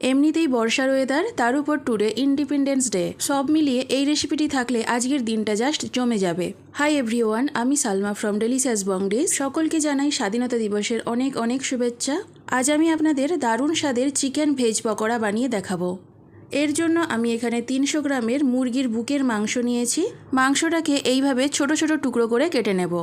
এমনিতেই বর্ষার ওয়েদার তার উপর ট্যুরে ইন্ডিপেন্ডেন্স ডে সব মিলিয়ে এই রেসিপিটি থাকলে আজকের দিনটা জাস্ট জমে যাবে। হাই এভরিওয়ান আমি সালমা ফ্রম ডেলিসিয়াস বংডিস সকলকে জানাই স্বাধীনতা দিবসের অনেক অনেক শুভেচ্ছা। আজ আমি আপনাদের দারুণ স্বাদের চিকেন ভেজ পকোড়া বানিয়ে দেখাবো। এর জন্য আমি এখানে তিনশো গ্রামের মুরগির বুকের মাংস নিয়েছি। মাংসটাকে এইভাবে ছোট ছোট টুকরো করে কেটে নেব।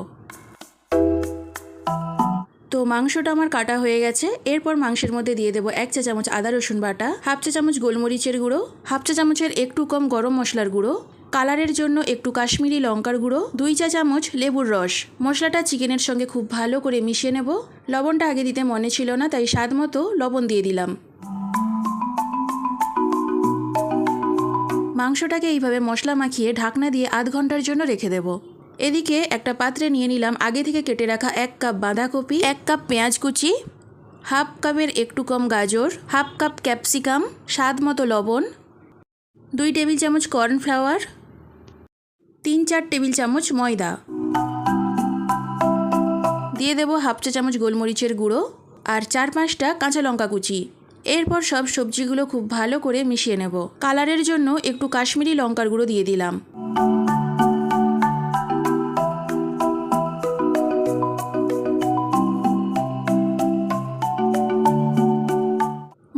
তো মাংসটা আমার কাটা হয়ে গেছে। এরপর মাংসের মধ্যে দিয়ে দেবো এক চা চামচ আদা রসুন বাটা, হাফ চা চামচ গোলমরিচের গুঁড়ো, হাফ চা চামচের একটু কম গরম মশলার গুঁড়ো, কালারের জন্য একটু কাশ্মীরি লঙ্কার গুঁড়ো, দুই চা চামচ লেবুর রস। মশলাটা চিকেনের সঙ্গে খুব ভালো করে মিশিয়ে নেব। লবণটা আগে দিতে মনে ছিল না, তাই স্বাদ মতো লবণ দিয়ে দিলাম। মাংসটাকে এইভাবে মশলা মাখিয়ে ঢাকনা দিয়ে আধ ঘণ্টার জন্য রেখে দেব। এদিকে একটা পাত্রে নিয়ে নিলাম আগে থেকে কেটে রাখা এক কাপ বাঁধাকপি, এক কাপ পেঁয়াজ কুচি, হাফ কাপের একটু কম গাজর, হাফ কাপ ক্যাপসিকাম, স্বাদ মতো লবণ, দুই টেবিল চামচ কর্নফ্লাওয়ার তিন চার টেবিল চামচ ময়দা। দিয়ে দেবো হাফ চা চামচ গোলমরিচের গুঁড়ো আর চার পাঁচটা কাঁচা লঙ্কা কুচি। এরপর সব সবজিগুলো খুব ভালো করে মিশিয়ে নেব। কালারের জন্য একটু কাশ্মীরি লঙ্কার গুঁড়ো দিয়ে দিলাম।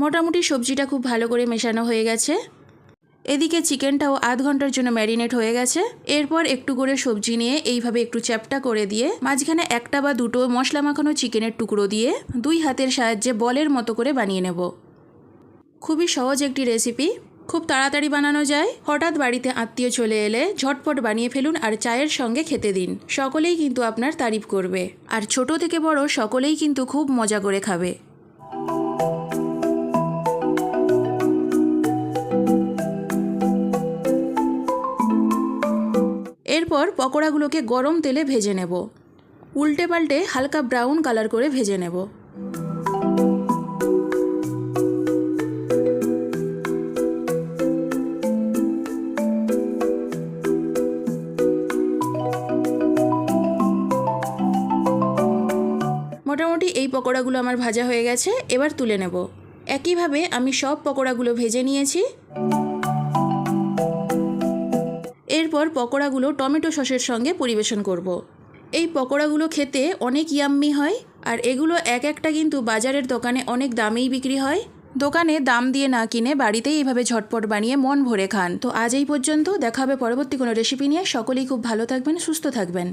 মোটামুটি সবজিটা খুব ভালো করে মেশানো হয়ে গেছে। এদিকে চিকেনটাও আধ ঘণ্টার জন্য ম্যারিনেট হয়ে গেছে। এরপর একটু করে সবজি নিয়ে এইভাবে একটু চ্যাপটা করে দিয়ে, মাঝখানে একটা বা দুটো মশলা মাখানো চিকেনের টুকরো দিয়ে দুই হাতের সাহায্যে বলের মতো করে বানিয়ে নেব। খুবই সহজ একটি রেসিপি। খুব তাড়াতাড়ি বানানো যায়। হঠাৎ বাড়িতে আত্মীয় চলে এলে ঝটপট বানিয়ে ফেলুন আর চায়ের সঙ্গে খেতে দিন। সকলেই কিন্তু আপনার তারিফ করবে। আর ছোট থেকে বড় সকলেই কিন্তু খুব মজা করে খাবে। এরপর পকোড়াগুলোকে গরম তেলে ভেজে নেব। উল্টে পাল্টে হালকা ব্রাউন কালার করে ভেজে নেব। মোটামুটি এই পকোড়াগুলো আমার ভাজা হয়ে গেছে, এবার তুলে নেব। একইভাবে আমি সব পকোড়াগুলো ভেজে নিয়েছি। এরপর পকোড়াগুলো টমেটো সসের সঙ্গে পরিবেশন করব। এই পকোড়াগুলো খেতে অনেক ইয়াম্মি হয়, আর এগুলো এক একটা কিন্তু বাজারের দোকানে অনেক দামেই বিক্রি হয়। দোকানে দাম দিয়ে না কিনে বাড়িতেই এভাবে ঝটপট বানিয়ে মন ভরে খান। তো আজ এই পর্যন্ত, দেখাবে পরবর্তী কোনো রেসিপি নিয়ে। সকলেই খুব ভালো থাকবেন, সুস্থ থাকবেন।